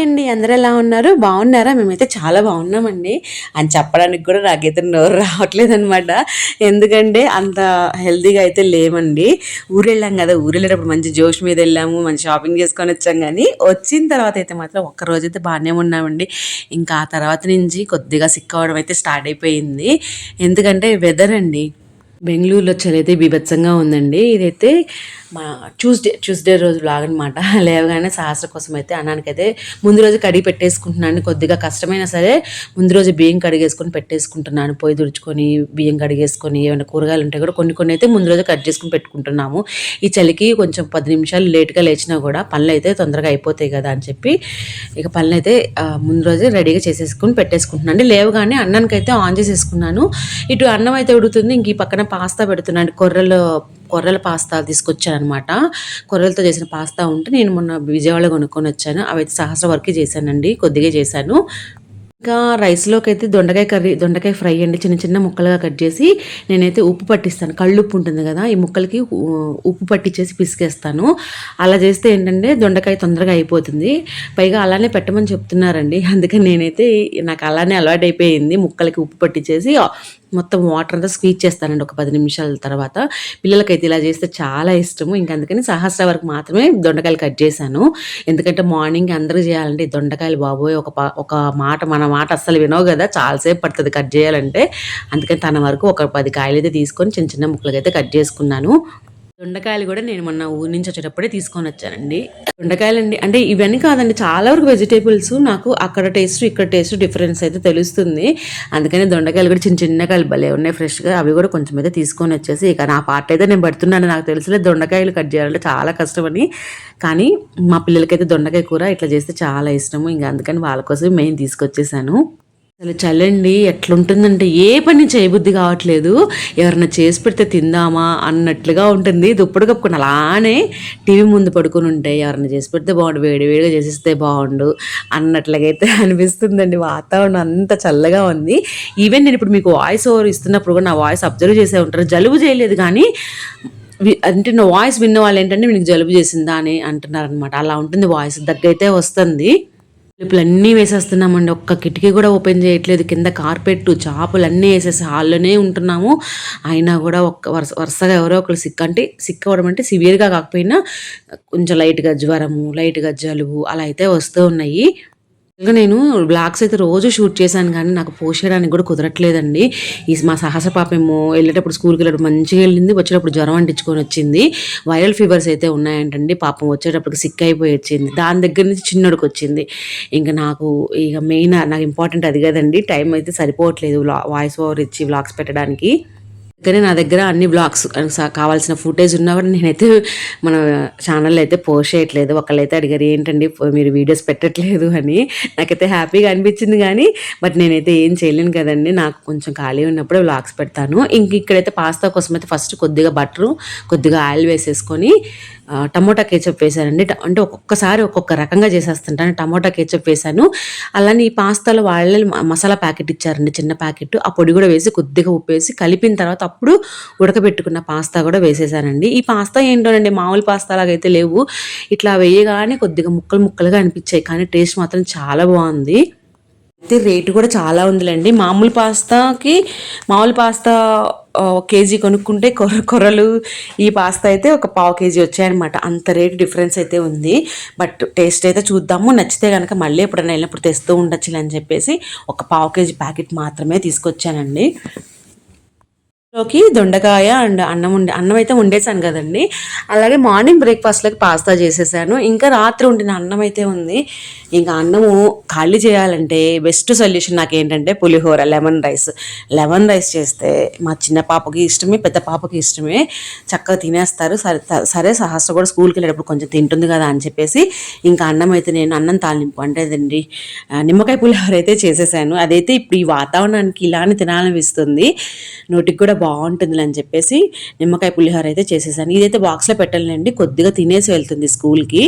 Hi అండి అందరూ ఎలా ఉన్నారు? బాగున్నారా? మేమైతే చాలా బాగున్నామండి. అని చెప్పడానికి కూడా నాకైతే నోరు రావట్లేదు అనమాట ఎందుకంటే అంత హెల్తీగా అయితే లేమండి. ఊరు వెళ్ళాం కదా ఊరు వెళ్ళేటప్పుడు మంచి జోష్ మీద వెళ్ళాము మంచి షాపింగ్ చేసుకొని వచ్చాం కానీ వచ్చిన తర్వాత అయితే మాత్రం ఒక్క రోజైతే బాగానే ఉన్నామండి. ఇంకా ఆ తర్వాత నుంచి కొద్దిగా సిక్ అవ్వడం అయితే స్టార్ట్ అయిపోయింది. ఎందుకంటే వెదర్ అండి బెంగళూరులో చలి అయితే బీభత్సంగా ఉందండి. ఇదైతే మా ట్యూస్డే ట్యూస్డే రోజు బ్లాగ్ అనమాట లేవగానే సహస్ర కోసం అయితే అన్నానికైతే ముందు రోజు కడిగి పెట్టేసుకుంటున్నాను. కొద్దిగా కష్టమైనా సరే ముందు రోజు బియ్యం కడిగేసుకొని పెట్టేసుకుంటున్నాను. పొయ్యి తుడుచుకొని బియ్యం కడిగేసుకొని ఏమైనా కూరగాయలు ఉంటాయి కూడా కొన్ని కొన్ని అయితే ముందు రోజు కట్ చేసుకుని పెట్టుకుంటున్నాము. ఈ చలికి కొంచెం పది నిమిషాలు లేట్గా లేచినా కూడా పనులు అయితే తొందరగా అయిపోతాయి కదా అని చెప్పి ఇక పనులు అయితే ముందు రోజే రెడీగా చేసేసుకుని పెట్టేసుకుంటున్నాను. అండి లేవగానే అన్నానికి అయితే ఆన్ చేసేసుకున్నాను. ఇటు అన్నం అయితే ఉడుతుంది. ఇంక ఈ పక్కన పాస్తా పెడుతున్నాను. కొర్రలు కొర్రల పాస్తా తీసుకొచ్చాను అనమాట కొర్రలతో చేసిన పాస్తా ఉంటే నేను మొన్న విజయవాడ కొనుక్కొని వచ్చాను. అవైతే సహస్ర వరకు చేశానండి. కొద్దిగా చేశాను. ఇంకా రైస్లోకి అయితే దొండకాయ కర్రీ దొండకాయ ఫ్రై అండి. చిన్న చిన్న ముక్కలుగా కట్ చేసి నేనైతే ఉప్పు పట్టిస్తాను. కళ్ళు ఉప్పు ఉంటుంది కదా ఈ ముక్కలకి ఉ- ఉప్పు పట్టించేసి పిసికేస్తాను. అలా చేస్తే ఏంటంటే దొండకాయ తొందరగా అయిపోతుంది. పైగా అలానే పెట్టమని చెప్తున్నారండి. అందుకని నేనైతే నాకు అలానే అలవాటు అయిపోయింది ముక్కలకి ఉప్పు పట్టించేసి మొత్తం వాటర్ అంతా స్క్వీజ్ చేస్తానండి ఒక పది నిమిషాల తర్వాత. పిల్లలకైతే ఇలా చేస్తే చాలా ఇష్టము. ఇంకా అందుకని సహస్ర వరకు మాత్రమే దొండకాయలు కట్ చేశాను. ఎందుకంటే మార్నింగ్ అందరూ చేయాలంటే దొండకాయలు బాబోయ్ ఒక ప- ఒక మాట మన మాట అస్సలు వినవు కదా. చాలాసేపు పడుతుంది కట్ చేయాలంటే. అందుకని తన వరకు ఒక పది కాయలు అయితే తీసుకొని చిన్న చిన్న ముక్కలకైతే కట్ చేసుకున్నాను. దొండకాయలు కూడా నేను మొన్న ఊరి నుంచి వచ్చేటప్పుడే తీసుకొని వచ్చానండి. దొండకాయలండి అంటే ఇవన్నీ కాదండి చాలా వరకు వెజిటేబుల్స్ నాకు అక్కడ టేస్ట్ ఇక్కడ టేస్ట్ డిఫరెన్స్ అయితే తెలుస్తుంది. అందుకని దొండకాయలు కూడా చిన్న చిన్న కాయలు భలే ఉన్నాయి ఫ్రెష్గా అవి కూడా కొంచెం అయితే తీసుకొని వచ్చేసి ఇక నా పార్ట్ అయితే నేను పడుతున్నాను నాకు తెలిసిలే దొండకాయలు కట్ చేయాలంటే చాలా కష్టమని. కానీ మా పిల్లలకైతే దొండకాయ కూర ఇట్లా చేస్తే చాలా ఇష్టము ఇంకా అందుకని వాళ్ళ కోసం మెయిన్ తీసుకొచ్చేసాను. అసలు చల్లండి ఎట్లుంటుందంటే ఏ పని చేయబుద్ధి కావట్లేదు. ఎవరన్నా చేసి పెడితే తిందామా అన్నట్లుగా ఉంటుంది. దుప్పటి కప్పుకుని అలానే టీవీ ముందు పడుకుని ఉంటే ఎవరన్నా చేసి పెడితే బాగుండు వేడి వేడిగా చేసిస్తే బాగుండు అన్నట్లుగా అయితే అనిపిస్తుందండి. వాతావరణం అంత చల్లగా ఉంది. ఈవెన్ నేను ఇప్పుడు మీకు వాయిస్ ఓవర్ ఇస్తున్నప్పుడు కూడా నా వాయిస్ అబ్జర్వ్ చేసే ఉంటారు. జలుబు చేయలేదు కానీ అంటే నా వాయిస్ విన్న వాళ్ళు ఏంటంటే మీకు జలుబు చేసిందా అని అంటున్నారనమాట అలా ఉంటుంది. వాయిస్ దగ్గరైతే వస్తుంది. ఇప్పుడు అన్నీ వేసేస్తున్నామండి. ఒక్క కిటికీ కూడా ఓపెన్ చేయట్లేదు. కింద కార్పెట్ చాపలు అన్నీ వేసేసి హాల్లోనే ఉంటున్నాము. అయినా కూడా ఒక్క వరుస వరుసగా ఎవరో ఒకరు సిక్ అంటే సిక్ అవ్వడం అంటే సివియర్గా కాకపోయినా కొంచెం లైట్గా జ్వరము లైట్గా జలుబు అలా అయితే వస్తూ ఉన్నాయి. ఇంకా నేను బ్లాగ్స్ అయితే రోజు షూట్ చేశాను కానీ నాకు పోస్ట్ చేయడానికి కూడా కుదరట్లేదండి. ఈ మా సహస పాప ఏమో వెళ్ళేటప్పుడు స్కూల్కి వెళ్ళేటప్పుడు మంచిగా వెళ్ళింది వచ్చేటప్పుడు జ్వరం అంటించుకొని వచ్చింది. వైరల్ ఫీవర్స్ అయితే ఉన్నాయంటండి పాపం వచ్చేటప్పటికి సిక్ అయిపోయి వచ్చింది. దాని దగ్గర నుంచి చిన్నడికి వచ్చింది. ఇంకా నాకు ఇక మెయిన్ నాకు ఇంపార్టెంట్ అది కదండి టైం అయితే సరిపోవట్లేదు వాయిస్ ఓవర్ ఇచ్చి వ్లాగ్స్ పెట్టడానికి. కానీ నా దగ్గర అన్ని బ్లాగ్స్ కావాల్సిన ఫుటేజ్ ఉన్నా కూడా నేనైతే మన ఛానల్లో అయితే పోస్ట్ చేయట్లేదు. ఒకళ్ళైతే అడిగారు ఏంటండి? మీరు వీడియోస్ పెట్టట్లేదు అని. నాకైతే హ్యాపీగా అనిపించింది కానీ బట్ నేనైతే ఏం చేయలేను కదండి. నాకు కొంచెం ఖాళీ ఉన్నప్పుడే బ్లాగ్స్ పెడతాను. ఇంక ఇక్కడైతే పాస్తా కోసం అయితే ఫస్ట్ కొద్దిగా బట్టరు కొద్దిగా ఆయిల్ వేసేసుకొని టమోటా కేచప్ వేశానండి. అంటే ఒక్కొక్కసారి ఒక్కొక్క రకంగా చేసేస్తుంటాను. టమోటా కేచప్ వేశాను. అలానే ఈ పాస్తాలో వాళ్ళే మసాలా ప్యాకెట్ ఇచ్చారండి చిన్న ప్యాకెట్. ఆ పొడి కూడా వేసి కొద్దిగా ఉప్పు వేసి కలిపిన తర్వాత అప్పుడు ఉడకబెట్టుకున్న పాస్తా కూడా వేసేసానండి. ఈ పాస్తా ఏంటోనండి మామూలు పాస్తా లాగైతే లేవు. ఇట్లా వేయగానే కొద్దిగా ముక్కలు ముక్కలుగా అనిపించాయి. కానీ టేస్ట్ మాత్రం చాలా బాగుంది. అయితే రేటు కూడా చాలా ఉందిలేండి. మామూలు పాస్తాకి మామూలు పాస్తా ఒక కేజీ కొనుక్కుంటే కొర్ర కొర్రలు ఈ పాస్తా అయితే ఒక పావు కేజీ వచ్చాయన్నమాట. అంత రేటు డిఫరెన్స్ అయితే ఉంది. బట్ టేస్ట్ అయితే చూద్దాము. నచ్చితే కనుక మళ్ళీ ఎప్పుడైనా వెళ్ళినప్పుడు తెస్తూ ఉండొచ్చులే అని చెప్పేసి ఒక పావు కేజీ ప్యాకెట్ మాత్రమే తీసుకొచ్చానండి. లోకి దొండకాయ అండ్ అన్నం ఉండే అన్నం అయితే వండేసాను కదండి. అలాగే మార్నింగ్ బ్రేక్ఫాస్ట్లోకి పాస్తా చేసేసాను. ఇంకా రాత్రి ఉండిన అన్నం అయితే ఉంది. ఇంకా అన్నము ఖాళీ చేయాలంటే బెస్ట్ సొల్యూషన్ నాకు ఏంటంటే pulihora lemon rice lemon rice చేస్తే మా చిన్న పాపకి ఇష్టమే పెద్ద పాపకి ఇష్టమే. చక్కగా తినేస్తారు. సరే సరే సహస్ర కూడా స్కూల్కి వెళ్ళేటప్పుడు కొంచెం తింటుంది కదా అని చెప్పేసి ఇంకా అన్నం అయితే నేను అన్నం తాలింపు అంటే అదండి నిమ్మకాయ పులిహోర అయితే చేసేసాను. అదైతే ఇప్పుడు ఈ వాతావరణానికి ఇలానే తినాలనిపిస్తుంది. నోటికి కూడా బాగుంటుంది అని చెప్పేసి నిమ్మకాయ పులిహోర అయితే చేసేసాను. ఇదైతే బాక్స్లో పెట్టాలండి కొద్దిగా తినేసి వెళ్తుంది స్కూల్కి.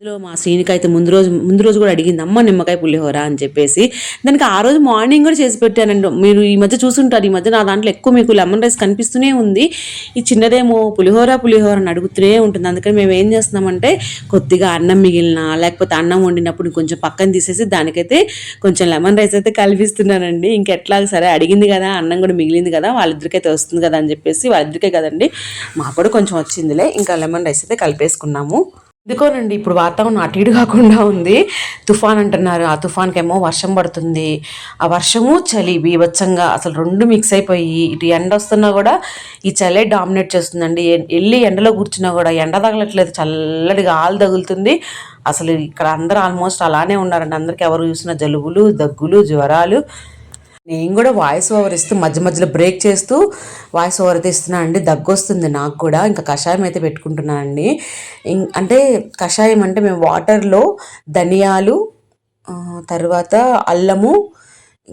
అందులో మా శ్రీనికి అయితే ముందు రోజు ముందు రోజు కూడా అడిగింది అమ్మ నిమ్మకాయ పులిహోర అని చెప్పేసి. దానికి ఆ రోజు మార్నింగ్ కూడా చేసి పెట్టానండి. మీరు ఈ మధ్య చూసుంటారు ఈ మధ్య నా దాంట్లో ఎక్కువ మీకు లెమన్ రైస్ కనిపిస్తూనే ఉంది. ఈ చిన్నదేమో పులిహోర పులిహోర అని అడుగుతూనే ఉంటుంది. అందుకని మేము ఏం చేస్తున్నామంటే కొద్దిగా అన్నం మిగిలిన లేకపోతే అన్నం వండినప్పుడు కొంచెం పక్కన తీసేసి దానికైతే కొంచెం లెమన్ రైస్ అయితే కల్పిస్తున్నానండి. ఇంకెట్లా సరే అడిగింది కదా అన్నం కూడా మిగిలింది కదా వాళ్ళిద్దరికైతే వస్తుంది కదా అని చెప్పేసి వాళ్ళిద్దరికే కదండి. మాకు కూడా కొంచెం వచ్చిందిలే ఇంకా లెమన్ రైస్ అయితే కలిపేసుకున్నాము. ఎందుకోనండి? ఇప్పుడు వాతావరణం అటు ఇటు కాకుండా ఉంది. తుఫాన్ అంటున్నారు. ఆ తుఫాన్కేమో వర్షం పడుతుంది. ఆ వర్షము చలి బీభత్సంగా అసలు రెండు మిక్స్ అయిపోయి ఇటు ఎండ వస్తున్నా కూడా ఈ చలే డామినేట్ చేస్తుందండి. వెళ్ళి ఎండలో కూర్చున్నా కూడా ఎండ తగలట్లేదు. చల్లటి గాలి తగులుతుంది. అసలు ఇక్కడ అందరూ ఆల్మోస్ట్ అలానే ఉన్నారండి. అందరికీ ఎవరు చూసినా జలుబులు దగ్గులు జ్వరాలు నేను కూడా వాయిస్ ఓవర్ ఇస్తూ మధ్య మధ్యలో బ్రేక్ చేస్తూ వాయిస్ ఓవర్ అయితే ఇస్తున్నా అండి. దగ్గు వస్తుంది నాకు కూడా. ఇంకా కషాయం అయితే పెట్టుకుంటున్నానండి ఇం- అంటే కషాయం అంటే మేము వాటర్లో ధనియాలు తర్వాత అల్లము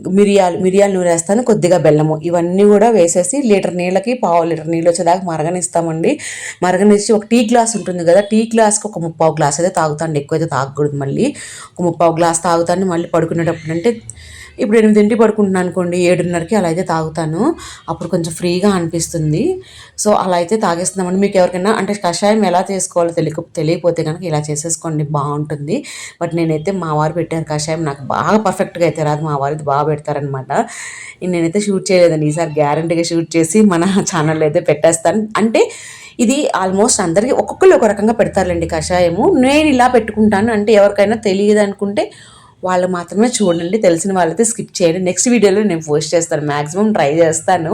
మిరియాలు మిరియాలు నూనె వేస్తాను కొద్దిగా బెల్లము. ఇవన్నీ కూడా వేసేసి లీటర్ నీళ్ళకి పావు లీటర్ నీళ్ళు వచ్చేదాకా మరగనిస్తామండి. మరగనిచ్చి ఒక టీ గ్లాస్ ఉంటుంది కదా టీ గ్లాస్కి ఒక ముప్పావు గ్లాస్ అయితే తాగుతాను ఎక్కువైతే తాగకూడదు మళ్ళీ. ఒక ముప్పావు గ్లాస్ తాగుతాను మళ్ళీ పడుకునేటప్పుడు అంటే ఇప్పుడు ఎనిమిదింటి పడుకుంటున్నాను అనుకోండి ఏడున్నరకి అలా అయితే తాగుతాను. అప్పుడు కొంచెం ఫ్రీగా అనిపిస్తుంది. సో అలా అయితే తాగేస్తున్నామండి. మీకు ఎవరికైనా అంటే కషాయం ఎలా చేసుకోవాలో తెలియక తెలియకపోతే కనుక ఇలా చేసేసుకోండి బాగుంటుంది. బట్ నేనైతే మా వారు పెట్టారు కషాయం నాకు బాగా పర్ఫెక్ట్గా అయితే రాదు. మా వారు బాగా పెడతారనమాట. నేనైతే షూట్ చేయలేదండి. ఈసారి గ్యారంటీగా షూట్ చేసి మన ఛానల్లో అయితే పెట్టేస్తాను. అంటే ఇది ఆల్మోస్ట్ అందరికీ ఒక్కొక్కరు ఒక రకంగా పెడతారులేండి కషాయము. నేను ఇలా పెట్టుకుంటాను. అంటే ఎవరికైనా తెలియదు అనుకుంటే వాళ్ళు మాత్రమే చూడండి తెలిసిన వాళ్ళైతే స్కిప్ చేయండి. నెక్స్ట్ వీడియోలో నేను పోస్ట్ చేస్తాను మ్యాక్సిమం ట్రై చేస్తాను.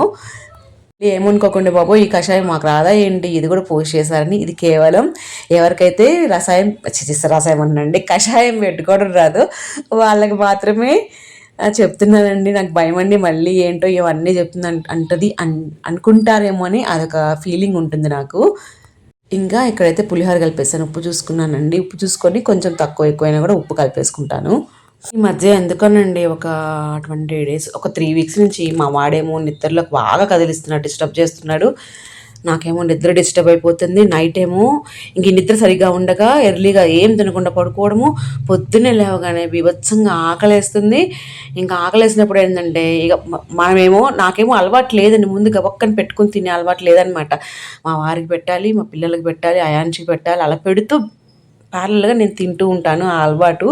ఏమనుకోకుండా బాబు ఈ కషాయం మాకు రాదా ఏంటి? ఇది కూడా పోస్ట్ చేశారని ఇది కేవలం ఎవరికైతే రసాయం చి, రసాయం అనండి కషాయం పెట్టుకోవడం రాదు. వాళ్ళకి మాత్రమే చెప్తున్నానండి నాకు భయం అండి మళ్ళీ ఏంటో ఇవన్నీ చెప్తున్నా అంటది అన్ అనుకుంటారేమో అని అదొక ఫీలింగ్ ఉంటుంది నాకు. ఇంకా ఇక్కడైతే పులిహోర కలిపేసాను ఉప్పు చూసుకున్నానండి. ఉప్పు చూసుకొని కొంచెం తక్కువ ఎక్కువైనా కూడా ఉప్పు కలిపేసుకుంటాను. ఈ మధ్య ఎందుకనండి ఒక ట్వంటీ డేస్ ఒక త్రీ వీక్స్ నుంచి మా వాడేమో నిద్రలోకి బాగా కదిలిస్తున్నాడు డిస్టర్బ్ చేస్తున్నాడు. నాకేమో నిద్ర డిస్టర్బ్ అయిపోతుంది. నైట్ ఏమో ఇంక నిద్ర సరిగా ఉండగా ఎర్లీగా ఏం తినకుండా పడుకోవడము పొద్దున్నే లేవగానే బీభత్సంగా ఆకలేస్తుంది. ఇంకా ఆకలేసినప్పుడు ఏంటంటే ఇక మనమేమో నాకేమో అలవాటు లేదండి. ముందు గబక్కని పెట్టుకుని తినే అలవాటు లేదనమాట మా వారికి పెట్టాలి మా పిల్లలకి పెట్టాలి అయాన్షికి పెట్టాలి అలా పెడుతూ ప్యారల్గా నేను తింటూ ఉంటాను ఆ అలవాటు.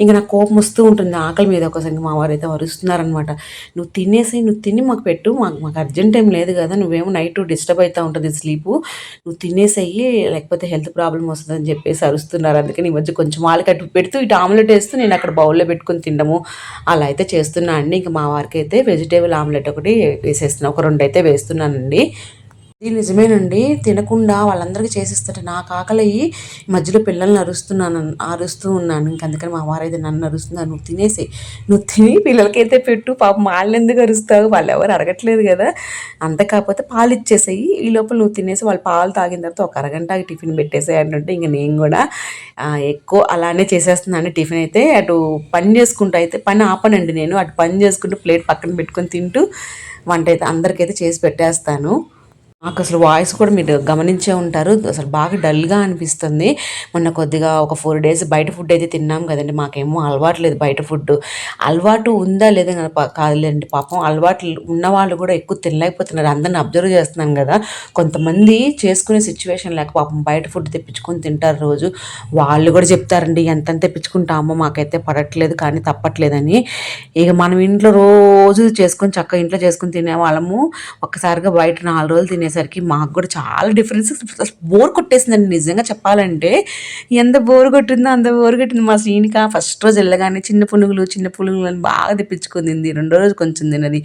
ఇంకా నాకు కోపం వస్తూ ఉంటుంది ఆకలి మీద ఒకసారి మా వారు అయితే వరుస్తున్నారనమాట నువ్వు తినేసి నువ్వు తిని మాకు పెట్టు. మాకు మాకు అర్జెంట్ ఏం లేదు కదా. నువ్వేమో నైట్ డిస్టర్బ్ అవుతూ ఉంటుంది స్లీపు. నువ్వు తినేసేయి లేకపోతే హెల్త్ ప్రాబ్లం వస్తుందని చెప్పేసి అరుస్తున్నారు. అందుకని ఈ మధ్య కొంచెం వాళ్ళకి అటు పెడుతూ ఇటు ఆమ్లెట్ వేస్తూ నేను అక్కడ బౌల్లో పెట్టుకొని తినడము. అలా అయితే చేస్తున్నా అండి. ఇంకా మా వారికి అయితే వెజిటేబుల్ ఆమ్లెట్ ఒకటి వేసేస్తున్నాను ఒక రెండు అయితే వేస్తున్నానండి. ఇది నిజమేనండి. తినకుండా వాళ్ళందరికీ చేసిస్తుంటే నాకు ఆకలి మధ్యలో పిల్లల్ని అరుస్తున్నాను అరుస్తూ ఉన్నాను. ఇంక అందుకని మా వారైతే నన్ను అరుస్తున్నారు. నువ్వు తినేసి నువ్వు తిని పిల్లలకైతే పెట్టు. పాపం వాళ్ళు ఎందుకు అరుస్తావు? వాళ్ళు ఎవరు అడగట్లేదు కదా. అంత కాకపోతే పాలు ఇచ్చేసేయి. ఈ లోపల నువ్వు తినేసి వాళ్ళు పాలు తాగిన తర్వాత ఒక అరగంట టిఫిన్ పెట్టేసాయి అంటుంటే ఇంక నేను కూడా ఎక్కువ అలానే చేసేస్తున్నాను టిఫిన్ అయితే. అటు పని చేసుకుంటూ అయితే పని ఆపనండి నేను. అటు పని చేసుకుంటూ ప్లేట్ పక్కన పెట్టుకొని తింటూ వంట అయితే అందరికైతే చేసి పెట్టేస్తాను. నాకు అసలు వాయిస్ కూడా మీరు గమనించే ఉంటారు. అసలు బాగా డల్గా అనిపిస్తుంది. మొన్న కొద్దిగా ఒక ఫోర్ డేస్ బయట ఫుడ్ అయితే తిన్నాం కదండి. మాకేమో అలవాటు లేదు బయట ఫుడ్ అలవాటు ఉందా లేదా కాదులేండి. పాపం అలవాటు ఉన్న వాళ్ళు కూడా ఎక్కువ తినలేకపోతున్నారు. అందరిని అబ్జర్వ్ చేస్తున్నాం కదా. కొంతమంది చేసుకునే సిచ్యువేషన్ లేక పాపం బయట ఫుడ్ తెప్పించుకొని తింటారు రోజు. వాళ్ళు కూడా చెప్తారండి ఎంత తెప్పించుకుంటామో మాకైతే పడట్లేదు కానీ తప్పట్లేదని. ఇక మనం ఇంట్లో రోజు చేసుకొని చక్కగా ఇంట్లో చేసుకొని తినే వాళ్ళము. ఒక్కసారిగా బయట నాలుగు రోజులు తినే తినేసరికి మాకు కూడా చాలా డిఫరెన్స్ బోర్ కొట్టేసిందండి నిజంగా చెప్పాలంటే. ఎంత బోర్ కొట్టిందో అంత బోర్ కొట్టింది. మా శ్రీనిక ఫస్ట్ రోజు వెళ్ళగానే చిన్న పునుగులు చిన్న పునుగులు అని బాగా తెప్పించుకుంది. రెండో రోజు కొంచెం తినది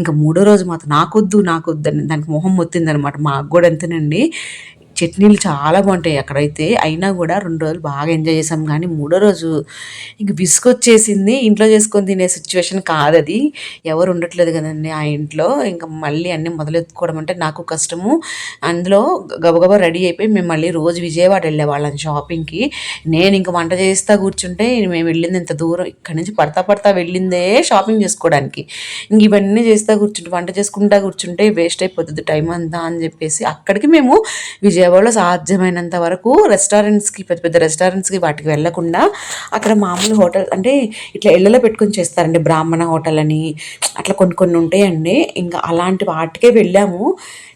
ఇంకా మూడో రోజు మాత్రం నాకొద్దు నాకొద్దు అని దానికి మొహం మొత్తిందనమాట. మాకు కూడా అంతేనండి. చట్నీలు చాలా బాగుంటాయి అక్కడైతే అయినా కూడా రెండు రోజులు బాగా ఎంజాయ్ చేసాం. కానీ మూడో రోజు ఇంక విసుగొచ్చేసింది ఇంట్లో చేసుకొని తినే సిచ్యువేషన్ కాదు అది ఎవరు ఉండట్లేదు కదండి ఆ ఇంట్లో. ఇంకా మళ్ళీ అన్నీ మొదలెత్తుకోవడం అంటే నాకు కష్టము. అందులో గబగబా రెడీ అయిపోయి మేము మళ్ళీ రోజు విజయవాడ వెళ్ళేవాళ్ళం షాపింగ్కి. నేను ఇంక వంట చేస్తా కూర్చుంటే మేము వెళ్ళింది ఇంత దూరం. ఇక్కడి నుంచి పడతా పడతా వెళ్ళిందే షాపింగ్ చేసుకోవడానికి. ఇంక ఇవన్నీ చేస్తా కూర్చుంటే వంట చేసుకుంటా కూర్చుంటే వేస్ట్ అయిపోతుంది టైం అంతా అని చెప్పేసి అక్కడికి మేము విజయ విజయవాడలో సాధ్యమైనంత వరకు రెస్టారెంట్స్కి పెద్ద పెద్ద రెస్టారెంట్స్కి వాటికి వెళ్ళకుండా అక్కడ మామూలు హోటల్ అంటే ఇట్లా ఇళ్ళలో పెట్టుకొని చేస్తారండి. బ్రాహ్మణ హోటల్ అని అట్లా కొన్ని కొన్ని ఉంటాయండి. ఇంకా అలాంటి వాటికే వెళ్ళాము.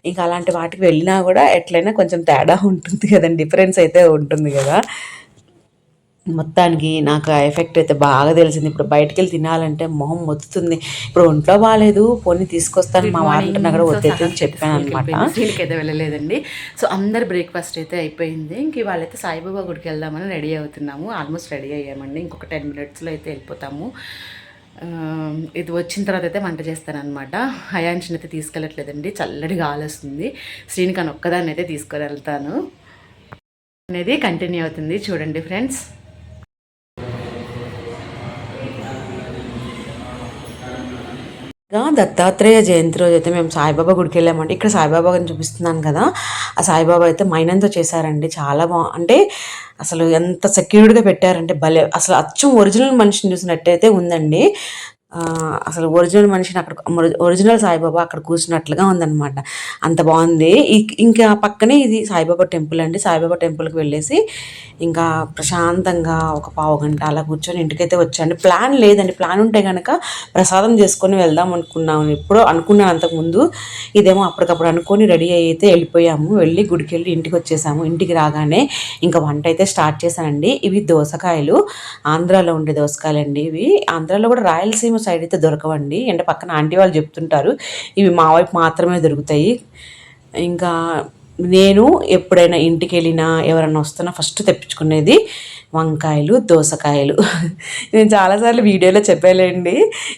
ఇంకా అలాంటి వాటికి వెళ్ళినా కూడా ఎట్లయినా కొంచెం తేడా ఉంటుంది కదండి. డిఫరెన్స్ అయితే ఉంటుంది కదా. మొత్తానికి నాకు ఆ ఎఫెక్ట్ అయితే బాగా తెలిసింది. ఇప్పుడు బయటకు వెళ్ళి తినాలంటే మొహం మొత్తుతుంది. ఇప్పుడు ఒంట్లో బాగాలేదు పోనీ తీసుకొస్తాను మా వారంటున్నా కూడా వద్దైతే అని చెప్పాను అనమాట అయితే వెళ్ళలేదండి. సో అందరు బ్రేక్ఫాస్ట్ అయితే అయిపోయింది. ఇంక వాళ్ళైతే సాయిబాబా గుడికి వెళ్దామని రెడీ అవుతున్నాము. ఆల్మోస్ట్ రెడీ అయ్యామండి. ఇంకొక టెన్ మినిట్స్లో అయితే వెళ్ళిపోతాము. ఇది వచ్చిన తర్వాత అయితే వంట చేస్తానన్నమాట. హయాంచిని అయితే తీసుకెళ్ళట్లేదండి. చల్లటి గాలి వస్తుంది శ్రీనికాన్ ఒక్కదాన్ని అయితే తీసుకొని వెళ్తాను అనేది కంటిన్యూ అవుతుంది. చూడండి ఫ్రెండ్స్. ఇంకా దత్తాత్రేయ జయంతి రోజు అయితే మేము సాయిబాబా గుడికి వెళ్ళామంటే ఇక్కడ సాయిబాబా గారిని చూపిస్తున్నాను కదా. ఆ సాయిబాబా అయితే మైనంతో చేశారండి. చాలా బా అంటే అసలు ఎంత సెక్యూర్డ్గా పెట్టారంటే భలే అసలు అచ్చం ఒరిజినల్ మనిషిని చూసినట్టయితే ఉందండి. అసలు ఒరిజినల్ మనిషిని అక్కడ ఒరిజినల్ సాయిబాబా అక్కడ కూర్చున్నట్లుగా ఉందన్నమాట. అంత బాగుంది. ఇంకా పక్కనే ఇది సాయిబాబా టెంపుల్ అండి. సాయిబాబా టెంపుల్కి వెళ్ళేసి ఇంకా ప్రశాంతంగా ఒక పావు గంట అలా కూర్చొని ఇంటికైతే వచ్చాను. ప్లాన్ లేదండి. ప్లాన్ ఉంటే కనుక ప్రసాదం చేసుకొని వెళ్దాం అనుకున్నాము ఎప్పుడో అనుకున్నాను అంతకుముందు ఇదేమో అప్పటికప్పుడు అనుకొని రెడీ అయితే వెళ్ళిపోయాము. వెళ్ళి గుడికి వెళ్ళి ఇంటికి వచ్చేసాము. ఇంటికి రాగానే ఇంకా వంట అయితే స్టార్ట్ చేశానండి. ఇవి దోసకాయలు. ఆంధ్రాలో ఉండే దోసకాయలు అండి ఇవి. ఆంధ్రాలో కూడా రాయలసీమ సైడ్ అయితే దొరకవండి. అంటే పక్కన ఆంటీ వాళ్ళు చెప్తుంటారు ఇవి మా వైపు మాత్రమే దొరుకుతాయి. ఇంకా నేను ఎప్పుడైనా ఇంటికి వెళ్ళినా ఎవరైనా వస్తున్నా ఫస్ట్ తెప్పించుకునేది వంకాయలు దోసకాయలు. నేను చాలాసార్లు వీడియోలో చెప్పాలండి.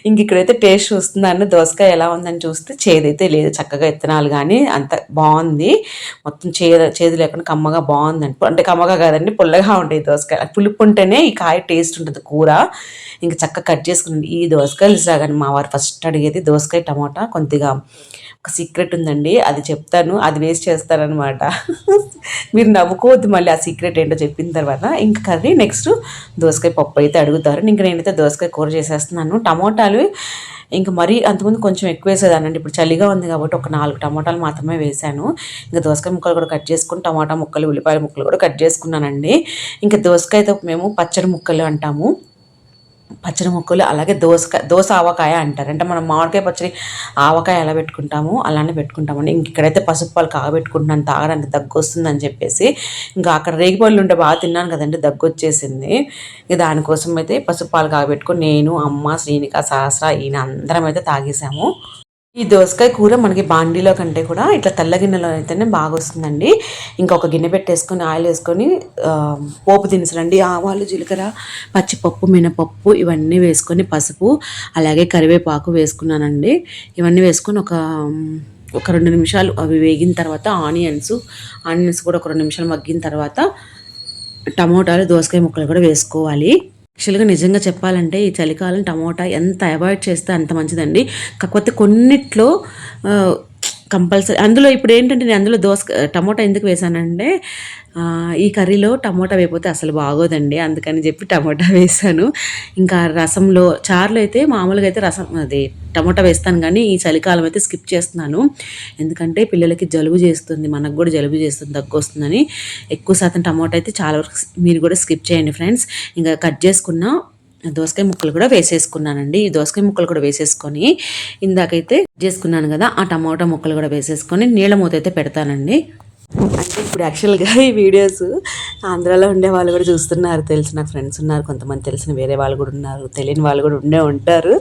ఇంక ఇక్కడైతే టేస్ట్ చూస్తున్నాను. దోసకాయ ఎలా ఉందని చూస్తే చేదైతే లేదు. చక్కగా ఇత్తనాలు కానీ అంత బాగుంది. మొత్తం చేదు చేదు లేకుండా కమ్మగా బాగుంది అంటే కమ్మగా కాదండి పుల్లగా ఉంటాయి దోసకాయ పులుపు ఉంటేనే ఈ కాయ టేస్ట్ ఉంటుంది కూర. ఇంకా చక్కగా కట్ చేసుకుని ఈ దోసకాయలు సాగని మా వారు ఫస్ట్ అడిగేది దోసకాయ టమాటా కొద్దిగా ఒక సీక్రెట్ ఉందండి. అది చెప్తాను. అది వేస్ట్ చేస్తారనమాట మీరు నవ్వుకోవద్దు మళ్ళీ ఆ సీక్రెట్ ఏంటో చెప్పిన తర్వాత. ఇంకా కర్రీ నెక్స్ట్ దోసకాయ పప్పు అయితే అడుగుతారు. ఇంకా నేనైతే దోసకాయ కూర చేసేస్తున్నాను. టమోటాలు ఇంకా మరీ అంతకుముందు కొంచెం ఎక్కువ వేసేదానండి ఇప్పుడు చలిగా ఉంది కాబట్టి ఒక నాలుగు టమాటాలు మాత్రమే వేశాను ఇంకా దోసకాయ ముక్కలు కూడా కట్ చేసుకుని టమాటా ముక్కలు ఉల్లిపాయల ముక్కలు కూడా కట్ చేసుకున్నానండి. ఇంకా దోసకాయతో మేము పచ్చడి ముక్కలు అంటాము. పచ్చడి ముక్కలు అలాగే దోసకాయ దోస ఆవకాయ అంటారు. అంటే మనం మామిడికాయ పచ్చడి ఆవకాయ ఎలా పెట్టుకుంటామో అలానే పెట్టుకుంటామండి. ఇంక ఇక్కడైతే పసుపు పాలు కాగబెట్టుకుంటున్నాను తాగడానికి దగ్గు వస్తుందని చెప్పేసి ఇంకా అక్కడ రేగిపళ్ళు ఉంటే బాగా తిన్నాను కదండి దగ్గు వచ్చేసింది ఇక దానికోసం అయితే పసుపు పాలు కాగబెట్టుకొని నేను అమ్మ శ్రీనిక సహస్ర ఈయన అందరం అయితే తాగేసాము. ఈ దోసకాయ కూర మనకి బాండీలో కంటే కూడా ఇట్లా తెల్ల గిన్నెలో అయితేనే బాగా వస్తుందండి. ఇంకొక గిన్నె పెట్టేసుకొని ఆయిల్ వేసుకొని పోపు దినుసులండి ఆవాలు జీలకర్ర పచ్చిపప్పు మినపప్పు ఇవన్నీ వేసుకొని పసుపు అలాగే కరివేపాకు వేసుకున్నానండి. ఇవన్నీ వేసుకొని ఒక ఒక రెండు నిమిషాలు అవి వేగిన తర్వాత ఆనియన్స్ ఆనియన్స్ కూడా ఒక రెండు నిమిషాలు మగ్గిన తర్వాత టమోటాలు దోసకాయ ముక్కలు కూడా వేసుకోవాలి. యాక్చువల్గా నిజంగా చెప్పాలంటే ఈ చలికాలం టమోటా ఎంత అవాయిడ్ చేస్తే అంత మంచిదండి. కాకపోతే కొన్నిట్లో కంపల్సరీ. అందులో ఇప్పుడు ఏంటంటే నేను అందులో దోస టమోటా ఎందుకు వేసానంటే ఈ కర్రీలో టమోటా వేయకపోతే అసలు బాగోదండి. అందుకని చెప్పి టమోటా వేసాను. ఇంకా రసంలో చారులో అయితే మామూలుగా అయితే రసం అది టమోటా వేస్తాను కానీ ఈ చలికాలం అయితే స్కిప్ చేస్తున్నాను. ఎందుకంటే పిల్లలకి జలుబు చేస్తుంది మనకు కూడా జలుబు చేస్తుంది దగ్గు వస్తుందని. ఎక్కువ శాతం టమోటా అయితే చాలా వరకు మీరు కూడా స్కిప్ చేయండి ఫ్రెండ్స్. ఇంకా కట్ చేసుకున్న దోసకాయ ముక్కలు కూడా వేసేసుకున్నానండి. ఈ దోసకాయ ముక్కలు కూడా వేసేసుకొని ఇందాకైతే చేసుకున్నాను కదా ఆ టమాటా ముక్కలు కూడా వేసేసుకొని నీళ్ళ మూత అయితే పెడతానండి. అంటే ఇప్పుడు యాక్చువల్గా ఈ వీడియోస్ ఆంధ్రాలో ఉండే వాళ్ళు కూడా చూస్తున్నారు తెలిసిన ఫ్రెండ్స్ ఉన్నారు కొంతమంది తెలిసిన వేరే వాళ్ళు కూడా ఉన్నారు తెలియని వాళ్ళు కూడా ఉండే ఉంటారు.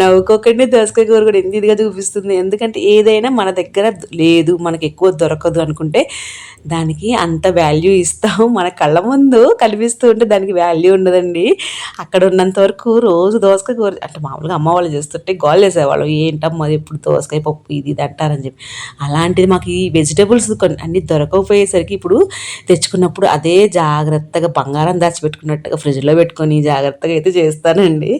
నవ్వుకోకండి దోసకాయ కూర కూడా ఎంత ఇదిగా చూపిస్తుంది. ఎందుకంటే ఏదైనా మన దగ్గర లేదు మనకి ఎక్కువ దొరకదు అనుకుంటే దానికి అంత వాల్యూ ఇస్తాం. మన కళ్ళ ముందు కనిపిస్తూ ఉంటే దానికి వాల్యూ ఉండదండి. అక్కడ ఉన్నంత వరకు రోజు దోసకాయ కూర అంటే మామూలుగా అమ్మ వాళ్ళు చేస్తుంటే గోల్ వేసేవాళ్ళు ఏంటమ్మా అది ఎప్పుడు దోసకాయ పప్పు ఇది ఇది అంటారని చెప్పి. అలాంటిది మాకు ఈ వెజిటేబుల్స్ కొన్ని అన్ని దొరకకపోయేసరికి ఇప్పుడు తెచ్చుకున్నప్పుడు అదే జాగ్రత్తగా బంగారం దాచిపెట్టుకున్నట్టుగా ఫ్రిడ్జ్లో పెట్టుకొని జాగ్రత్తగా అయితే చేస్తానండి.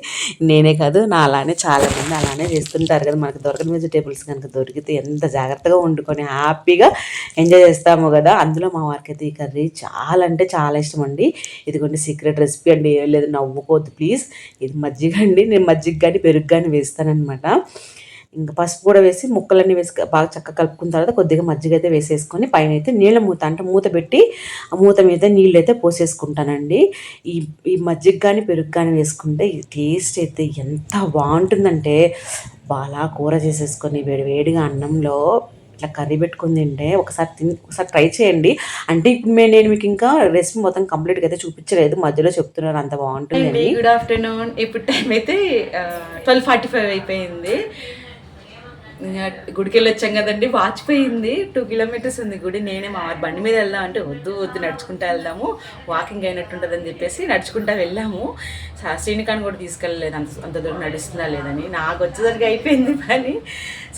నేనే కాదు నా అలానే చాలామంది అలానే చేస్తుంటారు కదా. మనకు దొరకని వెజిటేబుల్స్ కనుక దొరికితే ఎంత జాగ్రత్తగా వండుకొని హ్యాపీగా ఎంజాయ్ చేస్తాము కదా. అందులో మా వారికి అయితే ఈ కర్రీ చాలా అంటే చాలా ఇష్టం అండి ఇదిగోండి సీక్రెట్ రెసిపీ అండి. ఏం లేదు నవ్వుకోవద్దు ప్లీజ్. ఇది మజ్జిగ అండి. నేను మజ్జిగ కానీ పెరుగు కానీ వేస్తానమాట ఇంకా పసుపు కూడా వేసి ముక్కలన్నీ వేసి బాగా చక్కగా కలుపుకున్న తర్వాత కొద్దిగా మజ్జిగ అయితే వేసేసుకొని పైన అయితే నీళ్ళ మూత అంటే మూత పెట్టి ఆ మూత మీద నీళ్ళు అయితే పోసేసుకుంటానండి. ఈ ఈ మజ్జిగ కానీ పెరుగు కానీ వేసుకుంటే టేస్ట్ అయితే ఎంత బాగుంటుందంటే బాగా కూర చేసేసుకొని వేడి వేడిగా అన్నంలో ఇట్లా కర్రీ పెట్టుకుని తింటే ఒకసారి తిని ఒకసారి ట్రై చేయండి. అంటే ఇప్పుడు మేము నేను మీకు ఇంకా రెసిపీ మొత్తం కంప్లీట్గా అయితే చూపించలేదు. మధ్యలో చెప్తున్నాను అంత బాగుంటుంది గుడ్ ఆఫ్టర్నూన్ ఇప్పుడు టైం అయితే ట్వెల్వ్ ఫార్టీ ఫైవ్ అయిపోయింది. గుడికి వెళ్ళి వచ్చాం కదండి. వాచిపోయింది టూ కిలోమీటర్స్ ఉంది గుడి. నేనే మా బండి మీద వెళ్దాం అంటే వద్దు వద్దు నడుచుకుంటా వెళ్దాము. వాకింగ్ అయినట్టుంటుందని చెప్పేసి నడుచుకుంటా వెళ్ళాము. సా- కూడా తీసుకెళ్ళలేదు. అంత అంత దూరం నడుస్తుందా లేదని. నాకు వచ్చేసరికి అయిపోయింది పని.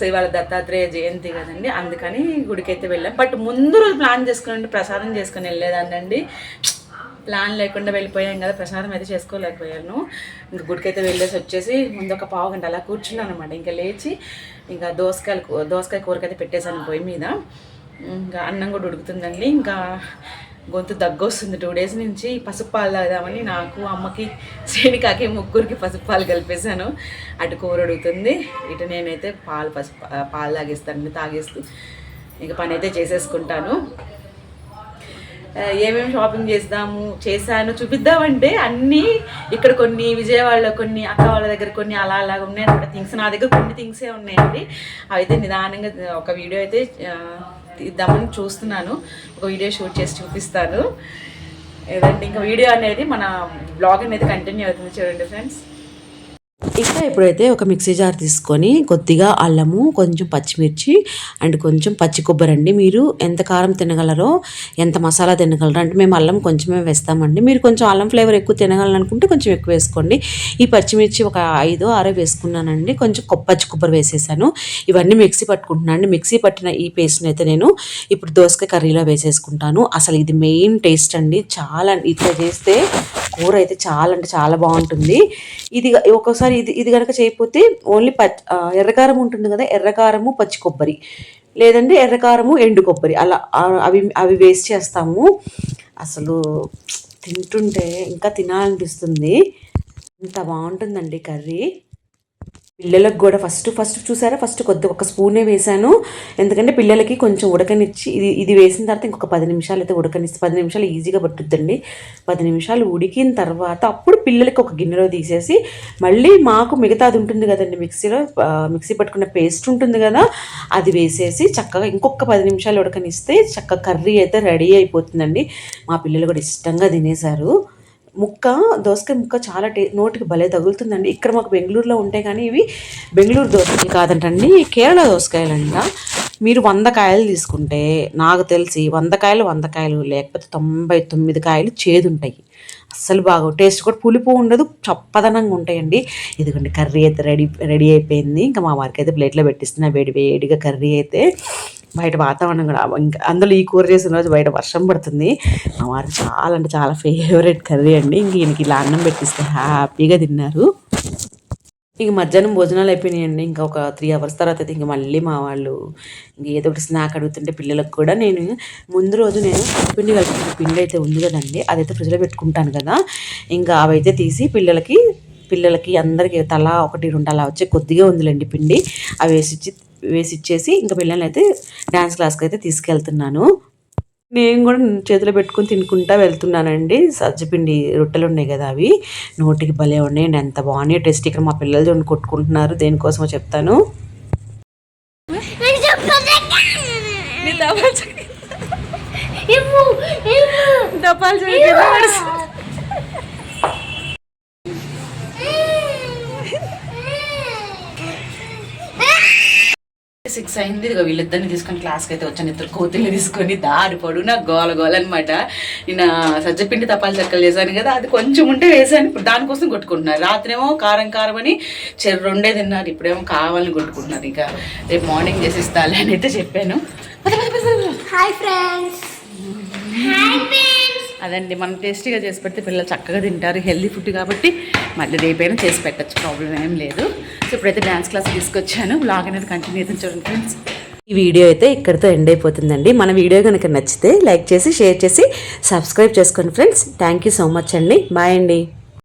సో ఇవాళ దత్తాత్రేయ జయంతి కదండి. అందుకని గుడికి అయితే వెళ్ళాం. బట్ ముందు రోజు ప్లాన్ చేసుకుని ప్రసాదం చేసుకుని వెళ్ళేదాన్నండి. ప్లాన్ లేకుండా వెళ్ళిపోయాం కదా ప్రసాదం అయితే చేసుకోలేకపోయాను. ఇంకా గుడికైతే వెళ్ళేసి వచ్చేసి ముందు ఒక పావు గంట అలా కూర్చున్నాను అనమాట ఇంకా లేచి ఇంకా దోసకాయలు దోసకాయ కూరకైతే పెట్టేశాను పొయ్యి మీద. ఇంకా అన్నం కూడా ఉడుకుతుందండి. ఇంకా గొంతు దగ్గు వస్తుంది టూ డేస్ నుంచి పసుపు పాలు తాగుదామని నాకు అమ్మకి శ్రేణికాకి ముగ్గురికి పసుపు పాలు కలిపేశాను. అటు కూర ఉడుగుతుంది ఇటు నేనైతే పాలు పసుపు పాలు తాగేస్తాను తాగేస్తూ. ఇంకా పని అయితే చేసేసుకుంటాను. ఏమేమి షాపింగ్ చేద్దాము చేశాను చూపిద్దామంటే అన్నీ ఇక్కడ కొన్ని విజయవాడలో కొన్ని అక్క వాళ్ళ దగ్గర కొన్ని అలా అలా ఉన్నాయి. అక్కడ థింగ్స్ నా దగ్గర కొన్ని థింగ్సే ఉన్నాయండి. అయితే నిదానంగా ఒక వీడియో అయితే ఇద్దామని తీద్దామని చూస్తున్నాను. ఒక వీడియో షూట్ చేసి చూపిస్తాను. ఏదంటే ఇంకా వీడియో అనేది మన బ్లాగ్ అనేది కంటిన్యూ అవుతుంది చూడండి ఫ్రెండ్స్ ఇంకా ఇప్పుడైతే ఒక మిక్సీ జార్ తీసుకొని కొద్దిగా అల్లము కొంచెం పచ్చిమిర్చి అండ్ కొంచెం పచ్చి కొబ్బరి అండి. మీరు ఎంత కారం తినగలరో ఎంత మసాలా తినగలరో అంటే మేము అల్లం కొంచెమే వేస్తామండి. మీరు కొంచెం అల్లం ఫ్లేవర్ ఎక్కువ తినగలనుకుంటే కొంచెం ఎక్కువ వేసుకోండి. ఈ పచ్చిమిర్చి ఒక ఐదో ఆరో వేసుకున్నానండి. కొంచెం పచ్చి కొబ్బరి వేసేసాను. ఇవన్నీ మిక్సీ పట్టుకుంటున్నాను అండి. మిక్సీ పట్టిన ఈ పేస్ట్ని అయితే నేను ఇప్పుడు దోసకాయ కర్రీలో వేసేసుకుంటాను. అసలు ఇది మెయిన్ టేస్ట్ అండి. చాలా ఇట్లా చేస్తే కూర అయితే చాలా అంటే చాలా బాగుంటుంది. ఇది ఒకసారి ఒక్కోసారి ఇది ఇది కనుక చేయకపోతే ఓన్లీ పచ్చి ఎర్రకారం ఉంటుంది కదా ఎర్రకారము పచ్చి కొబ్బరి. లేదంటే ఎర్రకారము ఎండు కొబ్బరి. అలా అవి అవి వేస్ట్ చేస్తాము. అసలు తింటుంటే ఇంకా తినాలనిపిస్తుంది. ఇంత బాగుంటుందండి కర్రీ. పిల్లలకు కూడా ఫస్ట్ ఫస్ట్ చూసారా? ఫస్ట్ కొద్ది ఒక స్పూనే వేసాను ఎందుకంటే పిల్లలకి కొంచెం ఉడకనిచ్చి ఇది ఇది వేసిన తర్వాత ఇంకొక పది నిమిషాలు అయితే ఉడకనిస్తే పది నిమిషాలు ఈజీగా పట్టుద్దండి. పది నిమిషాలు ఉడికిన తర్వాత అప్పుడు పిల్లలకి ఒక గిన్నెలో తీసేసి మళ్ళీ మాకు మిగతాది ఉంటుంది కదండి మిక్సీలో మిక్సీ పట్టుకున్న పేస్ట్ ఉంటుంది కదా అది వేసేసి చక్కగా ఇంకొక పది నిమిషాలు ఉడకనిస్తే చక్కగా కర్రీ అయితే రెడీ అయిపోతుందండి. మా పిల్లలు కూడా ఇష్టంగా తినేశారు. ముక్క దోసకాయ ముక్క చాలా టే నోటికి భలే తగులుతుందండి. ఇక్కడ మాకు బెంగళూరులో ఉంటాయి కానీ ఇవి బెంగళూరు దోసకాయలు కాదంటండి కేరళ దోసకాయలంట. మీరు వంద కాయలు తీసుకుంటే నాకు తెలిసి వంద కాయలు వంద కాయలు లేకపోతే తొంభై తొమ్మిది కాయలు చేదుంటాయి. అస్సలు బాగా టేస్ట్ కూడా పులుపు ఉండదు చప్పదనంగా ఉంటాయండి. ఇదిగోండి కర్రీ అయితే రెడీ రెడీ అయిపోయింది. ఇంకా మా వారికి అయితే ప్లేట్లో పెట్టిస్తున్నా వేడి వేడిగా కర్రీ అయితే. బయట వాతావరణం కూడా ఇంకా అందులో ఈ కూర చేసిన రోజు బయట వర్షం పడుతుంది. మా వారికి చాలా అంటే చాలా ఫేవరెట్ కర్రీ అండి. ఇంక ఈయనకి ఇలా అన్నం పెట్టిస్తే హ్యాపీగా తిన్నారు. ఇక మధ్యాహ్నం భోజనాలు అయిపోయినాయండి. ఇంకా ఒక త్రీ అవర్స్ తర్వాత అయితే ఇంక మళ్ళీ మా వాళ్ళు ఇంక ఏదో ఒకటి స్నాక్ అడుగుతుంటే పిల్లలకు కూడా నేను ముందు రోజు నేను పిండి కలుపుకున్న పిండి అయితే ఉంది కదండి. అదైతే ఫ్రిడ్జ్లో పెట్టుకుంటాను కదా. ఇంకా అవైతే తీసి పిల్లలకి పిల్లలకి అందరికీ తలా ఒకటి రెండు అలా వచ్చే కొద్దిగా ఉందిలేండి పిండి. అవి వేసిచ్చి వేసిచ్చేసి ఇంకా పిల్లల్ని అయితే డ్యాన్స్ క్లాస్కి అయితే తీసుకెళ్తున్నాను. నేను కూడా చేతిలో పెట్టుకుని తినుకుంటా వెళ్తున్నానండి. సజ్జపిండి రొట్టెలు ఉన్నాయి కదా అవి. నోటికి భలే ఉన్నాయండి ఎంత బాగున్నాయి టేస్ట్. ఇక్కడ మా పిల్లలు చూడండి కొట్టుకుంటున్నారు. దేనికోసమో చెప్తాను. దపాలు సిక్స్ అయింది. ఇదిగో వీళ్ళిద్దరిని తీసుకొని క్లాస్కి అయితే వచ్చాను. ఇద్దరు కోతుల్ని తీసుకొని దారి పొడుగునా గోల గోల అనమాట నేను సజ్జపిండి తపాలు చెక్కలు చేశాను కదా అది కొంచెం ఉంటే వేసాను ఇప్పుడు దానికోసం కొట్టుకుంటున్నారు రాత్రేమో కారం కారం అని చెరు రెండే తిన్నారు. ఇప్పుడేమో కావాలని కొట్టుకుంటున్నారు. ఇక రేపు మార్నింగ్ చేసి ఇస్తాలే అని అయితే చెప్పాను. హాయ్ ఫ్రెండ్స్ అదండి మనం టేస్టీగా చేసి పెడితే పిల్లలు చక్కగా తింటారు హెల్దీ ఫుడ్ కాబట్టి మళ్ళీ రేపైనా చేసి పెట్టచ్చు ప్రాబ్లం ఏం లేదు. సో ఇప్పుడైతే డ్యాన్స్ క్లాస్ తీసుకొచ్చాను బ్లాగ్ అనేది కంటిన్యూ అయితే చూడండి ఫ్రెండ్స్ ఈ వీడియో అయితే ఇక్కడితో ఎండ్ అయిపోతుందండి. మన వీడియో కనుక నచ్చితే లైక్ చేసి షేర్ చేసి సబ్స్క్రైబ్ చేసుకోండి friends thank you so much అండి. బాయ్ అండి.